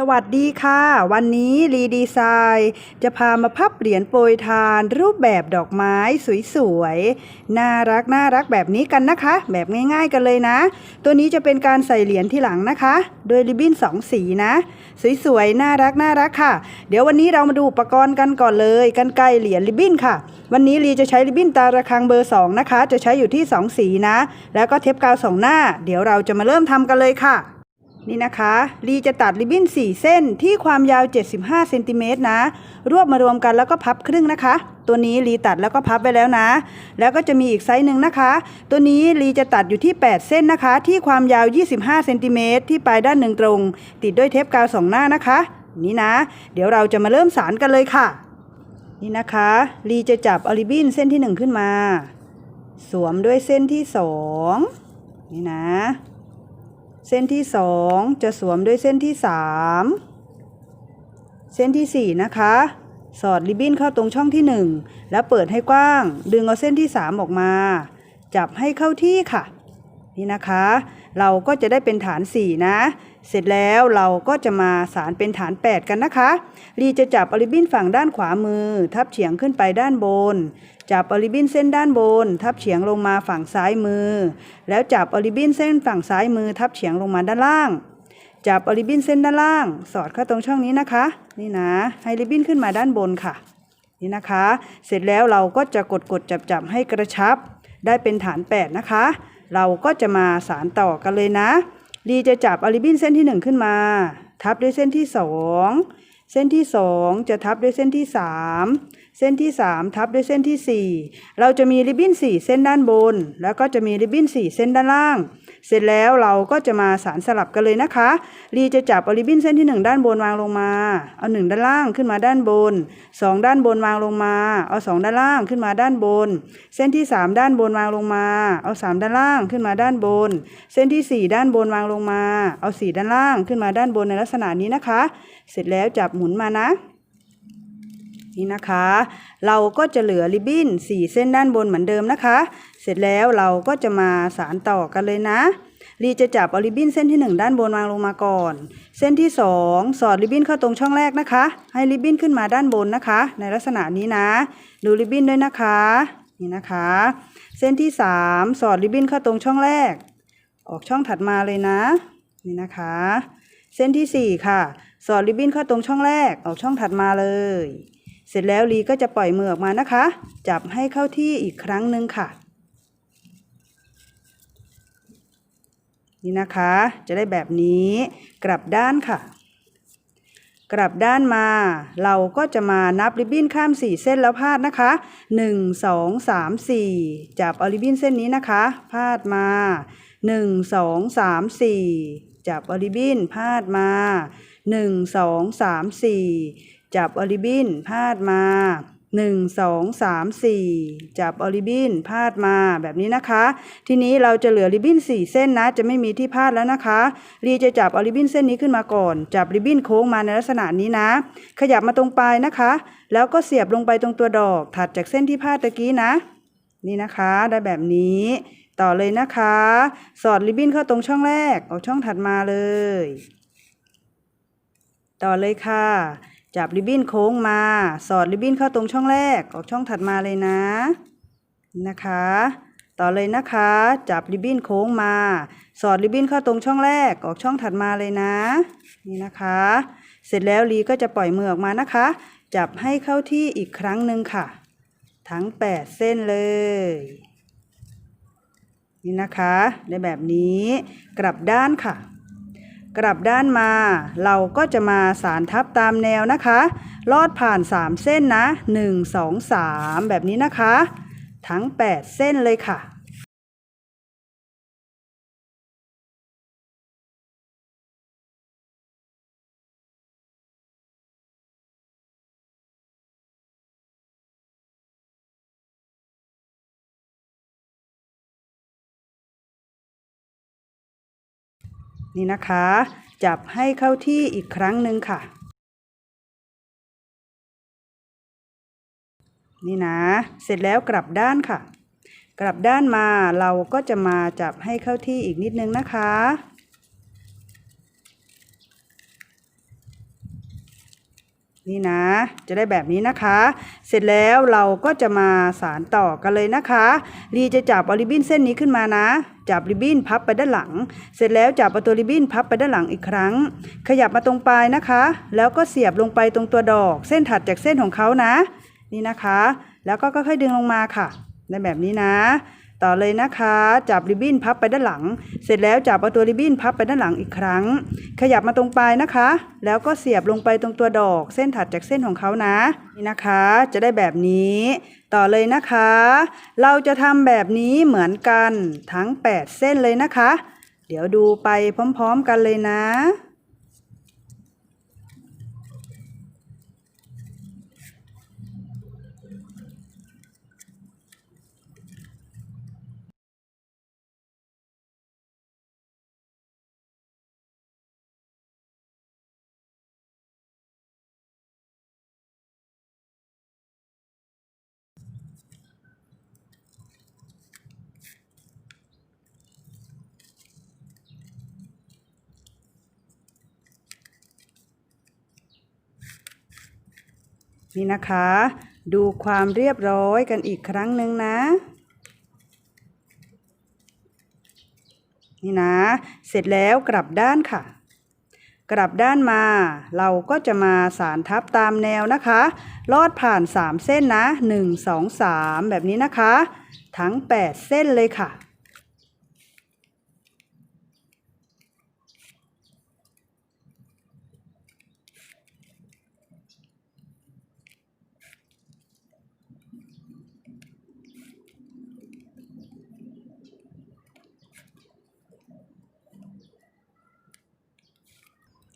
สวัสดีค่ะ วันนี้รีดีไซน์จะพามาพับเหรียญโปรยทาน รูปแบบดอกไม้สวยๆ น่ารักน่ารักแบบนี้กันนะคะ แบบง่ายๆกันเลยนะ ตัวนี้จะเป็นการใส่เหรียญที่หลังนะคะโดยริบบิ้นสองสีนะ สวยๆ น่ารักน่ารักค่ะ เดี๋ยววันนี้เรามาดูอุปกรณ์กันก่อนเลยกันไกลเหรียญริบบิ้นค่ะ วันนี้รีจะใช้ริบบิ้นตาระคังเบอร์สองนะคะจะใช้อยู่ที่สองสีนะ แล้วก็เทปกาวสองหน้า เดี๋ยวเราจะมาเริ่มทำกันเลยค่ะ นี่นะคะลีจะตัดริบบิ้น 4 เส้นที่ความยาว 75เซนติเมตรนะ รวบมารวมกันแล้วก็พับครึ่งนะคะ ตัวนี้ลีตัดแล้วก็พับไปแล้วนะ แล้วก็จะมีอีกไซส์หนึ่งนะคะ ตัวนี้ลีจะตัดอยู่ที่ 8 เส้นนะคะ ที่ความยาว 25เซนติเมตรที่ปลายด้านหนึ่งตรง ติดด้วยเทปกาวสองหน้านะคะ นี่นะ เดี๋ยวเราจะมาเริ่มสารกันเลยค่ะ นี่นะคะลีจะจับอาริบบิ้นเส้นที่หนึ่งขึ้นมา สวมด้วยเส้นที่สองนี่นะ เส้นที่สองจะสวมด้วยเส้นที่สามเส้นที่สี่นะคะ สอดริบบิ้นเข้าตรงช่องที่หนึ่งแล้วเปิดให้กว้าง ดึงเอาเส้นที่สามออกมา จับให้เข้าที่ค่ะ นี่นะคะ เราก็จะได้เป็นฐานสี่นะ เสร็จแล้วเราก็จะมาสารเป็นฐาน 8 กันนะคะลีจะจับอริบินฝั่งด้านขวามือ ทับเฉียงขึ้นไปด้านบน จับอริบินเส้นด้านบน ทับเฉียงลงมาฝั่งซ้ายมือ แล้วจับอริบินเส้นฝั่งซ้ายมือ ทับเฉียงลงมาด้านล่าง จับอริบินเส้นด้านล่าง สอดเข้าตรงช่องนี้นะคะ นี่นะ ให้ริบบินขึ้นมาด้านบนค่ะ นี่นะคะ เสร็จแล้วเราก็จะกดกดจับจับให้กระชับ ได้เป็นฐาน 8 นะคะ เราก็จะมาสารต่อกันเลยนะ ลีจะจับอริบินเส้นที่ 1 ขึ้นมา ทับด้วยเส้นที่ 2 เส้นที่ 2 จะทับด้วยเส้นที่ 3 เส้นที่ 3 ทับด้วยเส้นที่ 4 เราจะมีริบบิ้น4 เส้นด้านบน แล้วก็จะมีริบบิ้น4 เส้นด้านล่าง เสร็จแล้วเราก็จะมาสารสลับกันเลยนะคะลีจะจับอาริบินเส้นที่ 1 ด้านบนวางลงมา เอา 1 ด้านล่างขึ้นมาด้านบน 2 ด้านบนวางลงมา เอา 2 ด้านล่างขึ้นมาด้านบน เส้นที่ 3 ด้านบนวางลงมา เอา 3 ด้านล่างขึ้นมาด้านบน เส้นที่ 4 ด้านบนวางลงมา เอา 4 ด้านล่างขึ้นมาด้านบนในลักษณะนี้นะคะ เสร็จแล้วจับหมุนมานะนี่นะคะ เราก็จะเหลือริบบิ้น4 เส้นด้านบนเหมือนเดิมนะคะ เสร็จแล้วเราก็จะมาสารต่อกันเลยนะลีจะจับเอาริบบิ้นเส้นที่ 1 ด้านบนวางลงมาก่อน เส้นที่ 2 สอดริบบิ้นเข้าตรงช่องแรกนะคะ ให้ริบบิ้นขึ้นมาด้านบนนะคะ ในลักษณะนี้นะ ดูริบบิ้นด้วยนะคะนี่นะคะ เส้นที่ 3 สอดริบบิ้นเข้าตรงช่องแรก ออกช่องถัดมาเลยนะนี่นะคะ เส้นที่ 4 ค่ะ สอดริบบิ้นเข้าตรงช่องแรก ออกช่องถัดมาเลย เสร็จแล้วลีก็จะปล่อยมือออกมานะคะ จับให้เข้าที่อีกครั้งหนึ่งค่ะ นี่นะคะ จะได้แบบนี้กลับด้านค่ะ กลับด้านมา เราก็จะมานับริบบิ้นข้าม 4 เส้นแล้วพาดนะคะ 1 2 3 4 จับเอาริบบิ้นเส้นนี้นะคะ พาดมา 1 2 3 4 จับเอาริบบิ้นพาดมา 1 2 3 4 จับออริบบิ้นพาดมา 1 2 3 4จับออริบินพาดมาแบบนี้นะคะ ทีนี้เราจะเหลือริบบิ้น4เส้นนะ จะไม่มีที่พาดแล้วนะคะรีจะจับออริบินเส้นนี้ขึ้นมาก่อน จับริบบิ้นโค้งมาในลักษณะนี้นะ ขยับมาตรงปลายนะคะ แล้วก็เสียบลงไปตรงตัวดอก ถัดจากเส้นที่พาดตะกี้นะ นี่นะคะได้แบบนี้ ต่อเลยนะคะ สอดริบบิ้นเข้าตรงช่องแรกออกช่องถัดมาเลย ต่อเลยค่ะ จับริบบิ้นโค้งมา สอดริบบิ้นเข้าตรงช่องแรกออกช่องถัดมาเลยนะ นะคะ ต่อเลยนะคะ จับริบบิ้นโค้งมา สอดริบบิ้นเข้าตรงช่องแรกออกช่องถัดมาเลยนะ นี่นะคะ เสร็จแล้วลีก็จะปล่อยมือออกมานะคะ จับให้เข้าที่อีกครั้งหนึ่งค่ะ ทั้ง 8 เส้นเลย นี่นะคะ ได้แบบนี้กลับด้านค่ะ กลับด้านมา เราก็จะมาสารทับตามแนวนะคะ ลอดผ่าน 3 เส้นนะ 1 2 3 แบบนี้นะคะ ทั้ง 8 เส้นเลยค่ะ นี่นะคะ จับให้เข้าที่อีกครั้งหนึ่งค่ะ นี่นะ เสร็จแล้วกลับด้านค่ะ กลับด้านมาเราก็จะมาจับให้เข้าที่อีกนิดนึงนะคะ นี่นะ จะได้แบบนี้นะคะ เสร็จแล้วเราก็จะมาสารต่อกันเลยนะคะลีจะจับเอาริบบิ้นเส้นนี้ขึ้นมานะ จับริบบิ้นพับไปด้านหลัง เสร็จแล้วจับเอาตัวริบบิ้นพับไปด้านหลังอีกครั้ง ขยับมาตรงปลายนะคะ แล้วก็เสียบลงไปตรงตัวดอก เส้นถัดจากเส้นของเขานะ นี่นะคะ แล้วก็ค่อยๆดึงลงมาค่ะได้แบบนี้นะ ต่อเลยนะคะ จับริบบิ้นพับไปด้านหลัง เสร็จแล้วจับเอาตัวริบบิ้นพับไปด้านหลังอีกครั้ง ขยับมาตรงปลายนะคะ แล้วก็เสียบลงไปตรงตัวดอก เส้นถัดจากเส้นของเขานะนี่นะคะ จะได้แบบนี้ ต่อเลยนะคะ เราจะทำแบบนี้เหมือนกันทั้ง 8 เส้นเลยนะคะ เดี๋ยวดูไปพร้อม ๆ กันเลยนะ นี่นะคะ ดูความเรียบร้อยกันอีกครั้งหนึ่งนะ นี่นะ เสร็จแล้วกลับด้านค่ะ กลับด้านมา เราก็จะมาสารทับตามแนวนะคะ ลอดผ่าน 3 เส้นนะ 1 2 3 แบบนี้นะคะ ทั้ง 8 เส้นเลยค่ะ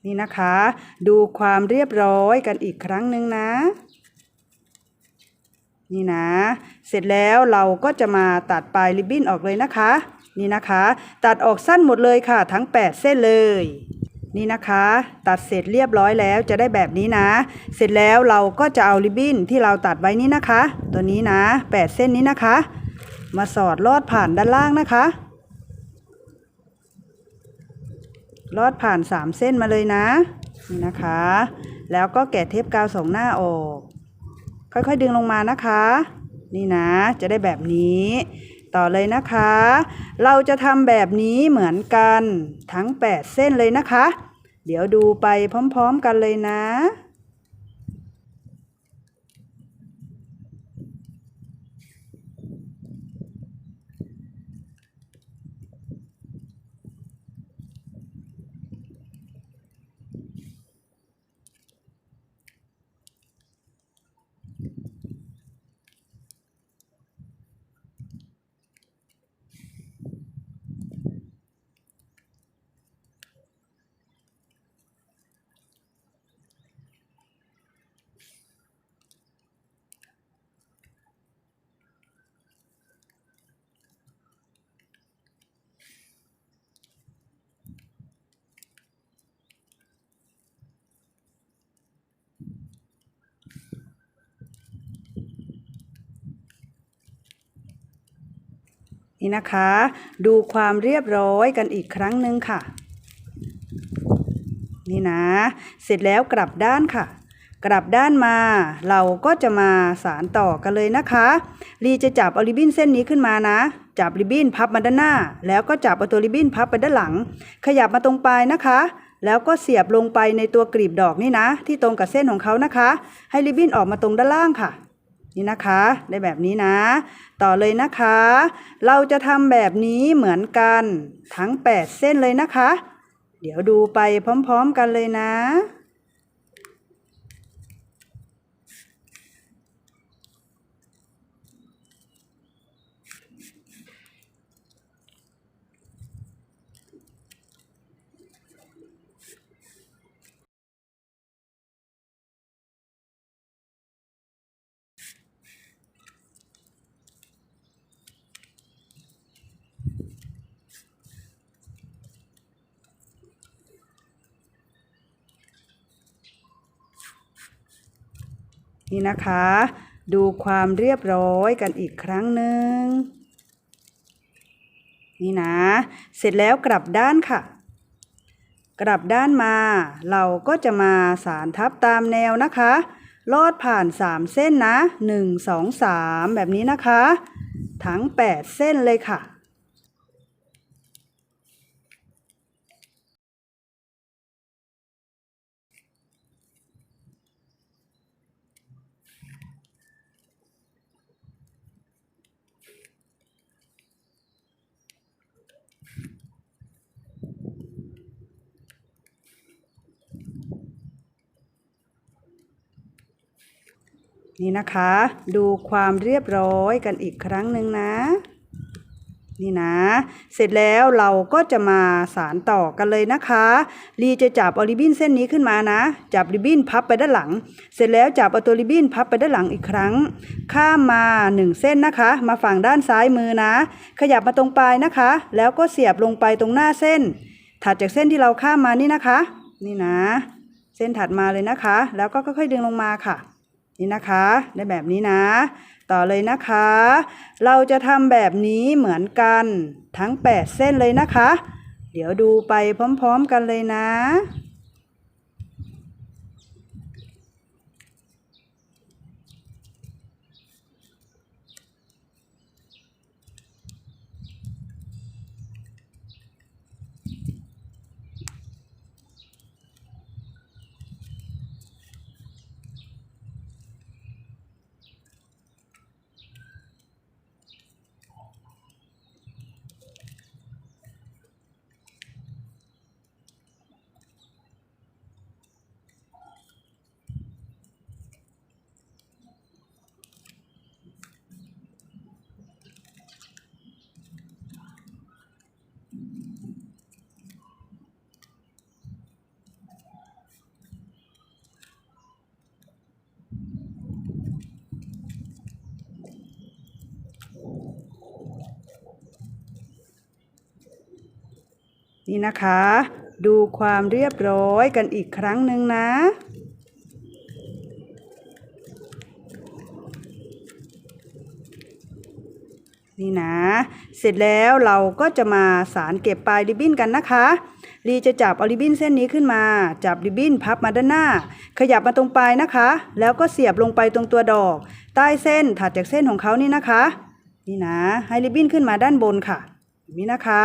นี่นะคะ ดูความเรียบร้อยกันอีกครั้งหนึ่งนะ นี่นะ เสร็จแล้วเราก็จะมาตัดปลายริบบิ้นออกเลยนะคะ นี่นะคะ ตัดออกสั้นหมดเลยค่ะ ทั้ง 8 เส้นเลยนี่นะคะ ตัดเสร็จเรียบร้อยแล้วจะได้แบบนี้นะ เสร็จแล้วเราก็จะเอาริบบิ้นที่เราตัดไว้นี้นะคะ ตัวนี้นะ 8 เส้นนี้นะคะ มาสอดลอดผ่านด้านล่างนะคะ ลอดผ่าน 3 เส้นมาเลยนะนี่นะคะ แล้วก็แกะเทปกาวสองหน้าออก ค่อยๆดึงลงมานะคะ นี่นะ จะได้แบบนี้ ต่อเลยนะคะ เราจะทำแบบนี้เหมือนกันทั้ง 8 เส้นเลยนะคะ เดี๋ยวดูไปพร้อมๆกันเลยนะ นี่นะคะ ดูความเรียบร้อยกันอีกครั้งหนึ่งค่ะ นี่นะ เสร็จแล้วกลับด้านค่ะ กลับด้านมาเราก็จะมาสารต่อกันเลยนะคะลีจะจับเอาริบบิ้นเส้นนี้ขึ้นมานะ จับริบบิ้นพับมาด้านหน้า แล้วก็จับเอาตัวริบบิ้นพับไปด้านหลัง ขยับมาตรงปลายนะคะ แล้วก็เสียบลงไปในตัวกลีบดอกนี่นะ ที่ตรงกับเส้นของเขานะคะ ให้ริบบิ้นออกมาตรงด้านล่างค่ะ นี่นะคะได้แบบนี้นะ ต่อเลยนะคะ เราจะทำแบบนี้เหมือนกันทั้ง 8 เส้นเลยนะคะ เดี๋ยวดูไปพร้อมๆกันเลยนะ นี่นะคะ ดูความเรียบร้อยกันอีกครั้งหนึ่งนี่นะ เสร็จแล้วกลับด้านค่ะ กลับด้านมา เราก็จะมาสารทับตามแนวนะคะ ลอดผ่าน 3 เส้นนะ 1 2 3 แบบนี้นะคะ ทั้ง 8 เส้นเลยค่ะ นี่นะคะ ดูความเรียบร้อยกันอีกครั้งหนึ่งนะ นี่นะ เสร็จแล้วเราก็จะมาสารต่อกันเลยนะคะลีจะจับเอาริบบิ้นเส้นนี้ขึ้นมานะ จับริบบิ้นพับไปด้านหลัง เสร็จแล้วจับเอาตัวริบบิ้นพับไปด้านหลังอีกครั้ง ข้ามมาหนึ่งเส้นนะคะ มาฝั่งด้านซ้ายมือนะ ขยับมาตรงปลายนะคะ แล้วก็เสียบลงไปตรงหน้าเส้น ถัดจากเส้นที่เราข้ามมานี่นะคะ นี่นะ เส้นถัดมาเลยนะคะ แล้วก็ค่อยๆดึงลงมาค่ะ นี่นะคะได้แบบนี้นะ ต่อเลยนะคะ เราจะทำแบบนี้เหมือนกันทั้ง 8 เส้นเลยนะคะ เดี๋ยวดูไปพร้อมๆกันเลยนะ นี่นะคะ ดูความเรียบร้อยกันอีกครั้งหนึ่งนะ นี่นะ เสร็จแล้วเราก็จะมาสารเก็บปลายริบบิ้นกันนะคะลีจะจับเอาริบบิ้นเส้นนี้ขึ้นมา จับริบบิ้นพับมาด้านหน้า ขยับมาตรงปลายนะคะ แล้วก็เสียบลงไปตรงตัวดอก ใต้เส้นถัดจากเส้นของเขานี่นะคะ นี่นะ ให้ริบบิ้นขึ้นมาด้านบนค่ะ นี้นะคะ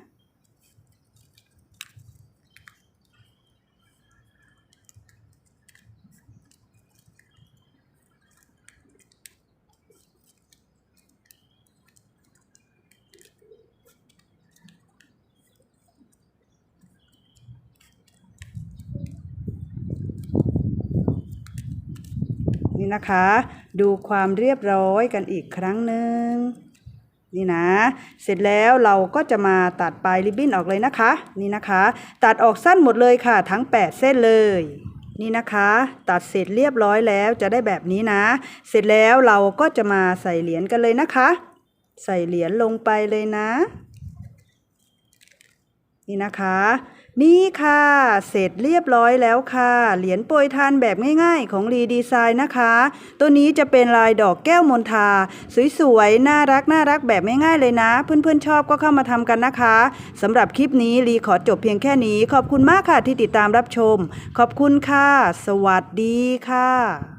นะคะ ดูความเรียบร้อยกันอีกครั้งหนึ่งนี่นะ เสร็จแล้วเราก็จะมาตัดปลายริบบิ้นออกเลยนะคะ นี่นะคะ ตัดออกสั้นหมดเลยค่ะ ทั้ง 8 เส้นเลย นี่นะคะ ตัดเสร็จเรียบร้อยแล้วจะได้แบบนี้นะ เสร็จแล้วเราก็จะมาใส่เหรียญกันเลยนะคะ ใส่เหรียญลงไปเลยนะ นี่นะคะ นี่ค่ะ เสร็จเรียบร้อยแล้วค่ะ เหรียญโปรยทานแบบง่ายๆ ของรีดีไซน์นะคะ ตัวนี้จะเป็นลายดอกแก้วมนทาสวยๆ น่ารักน่ารักแบบง่ายๆเลยนะ เพื่อนๆชอบก็เข้ามาทำกันนะคะสำหรับคลิปนี้รีขอจบเพียงแค่นี้ ขอบคุณมากค่ะที่ติดตามรับชม ขอบคุณค่ะ สวัสดีค่ะ